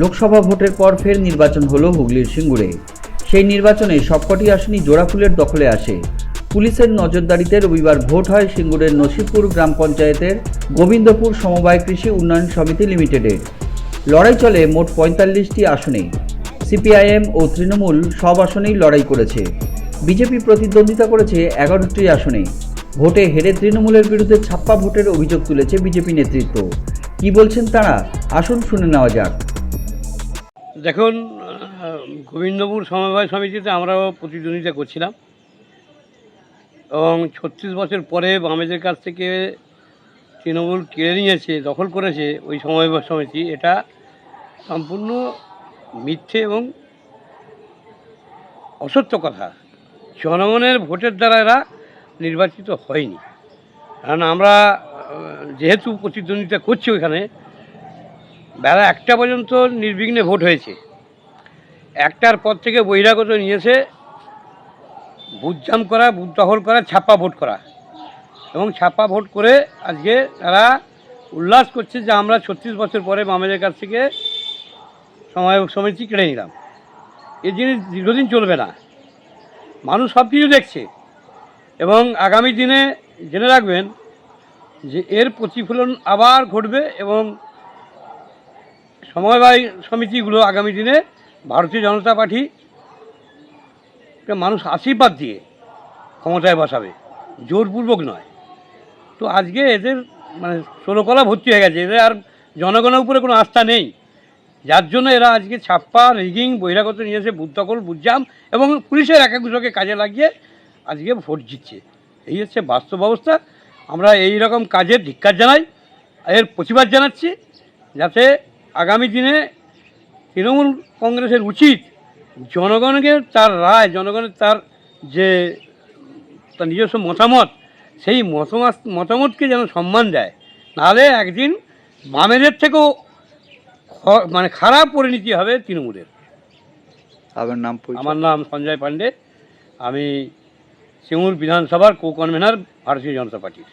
লোকসভা ভোটের পর ফের নির্বাচন হলো হুগলির সিঙ্গুরে। সেই নির্বাচনে সবকটি আসনই জোড়াফুলের দখলে আসে। পুলিশের নজরদারিতে রবিবার ভোট হয় সিঙ্গুরের নসিপুর গ্রাম পঞ্চায়েতের গোবিন্দপুর সমবায় কৃষি উন্নয়ন সমিতি লিমিটেডের লড়াই চলে মোট পঁয়তাল্লিশটি আসনে। সিপিআইএম ও তৃণমূল সব আসনেই লড়াই করেছে। বিজেপি প্রতিদ্বন্দ্বিতা করেছে এগারোটি আসনে। ভোটে হেরে তৃণমূলের বিরুদ্ধে ছাপ্পা ভোটের অভিযোগ তুলেছে বিজেপি নেতৃত্ব। কি বলছেন তারা? আসুন শুনে নেওয়া যাক। দেখুন গোবিন্দপুর সমবায় সমিতিতে আমরাও প্রতিদ্বন্দ্বিতা করছিলাম। এবং ছত্রিশ বছর পরে বামেদের কাছ থেকে তৃণমূল কেড়ে নিয়েছে, দখল করেছে ওই সমবায় সমিতি। এটা সম্পূর্ণ মিথ্যে এবং অসত্য কথা। জনগণের ভোটের দ্বারা এরা নির্বাচিত হয়নি। কারণ আমরা যেহেতু প্রতিদ্বন্দ্বিতা করছি ওইখানে বেলা একটা পর্যন্ত নির্বিঘ্নে ভোট হয়েছে। একটার পর থেকে বহিরাগত নিয়েছে বুথ জাম করা বুথ দখল করা ছাপ্পা ভোট করা। এবং ছাপ্পা ভোট করে আজকে তারা উল্লাস করছে যে আমরা ছত্রিশ বছর পরে মামেদের কাছ থেকে সমায়ক সমিতি কেড়ে নিলাম। এই জিনিস দীর্ঘদিন চলবে না। মানুষ সব কিছু দেখছে। এবং আগামী দিনে জেনে রাখবেন যে এর প্রতিফলন আবার ঘটবে এবং সমবায় সমিতিগুলো আগামী দিনে ভারতীয় জনতা পার্টি মানুষ আশীর্বাদ দিয়ে ক্ষমতায় বসাবে। জোরপূর্বক নয়। তো আজকে এদের মানে ষোলকলা ভর্তি হয়ে গেছে। এদের আর জনগণের উপরে কোনো আস্থা নেই। যার জন্য এরা আজকে ছাপ্পা, রিগিং, বহিরাগত নিয়ে এসে দখল বুঝজাম এবং পুলিশের একাংশকে কাজে লাগিয়ে আজকে ভোট জিতছে। এই হচ্ছে বাস্তব অবস্থা। আমরা এই রকম কাজের ধিক্কার জানাই। এর প্রতিবাদ জানাচ্ছি। যাতে আগামী দিনে তৃণমূল কংগ্রেসের উচিত জনগণকে তার রায় জনগণের তার যে তার নিজস্ব মতামত সেই মতামত মতামতকে যেন সম্মান দেয়। নাহলে একদিন বামেদের থেকেও মানে খারাপ পরিণতি হবে তৃণমূলের। আপনার নাম আমার নাম সঞ্জয় পাণ্ডে। আমি সিঙ্গুর বিধানসভার কো কনভেনার ভারতীয় জনতা পার্টির।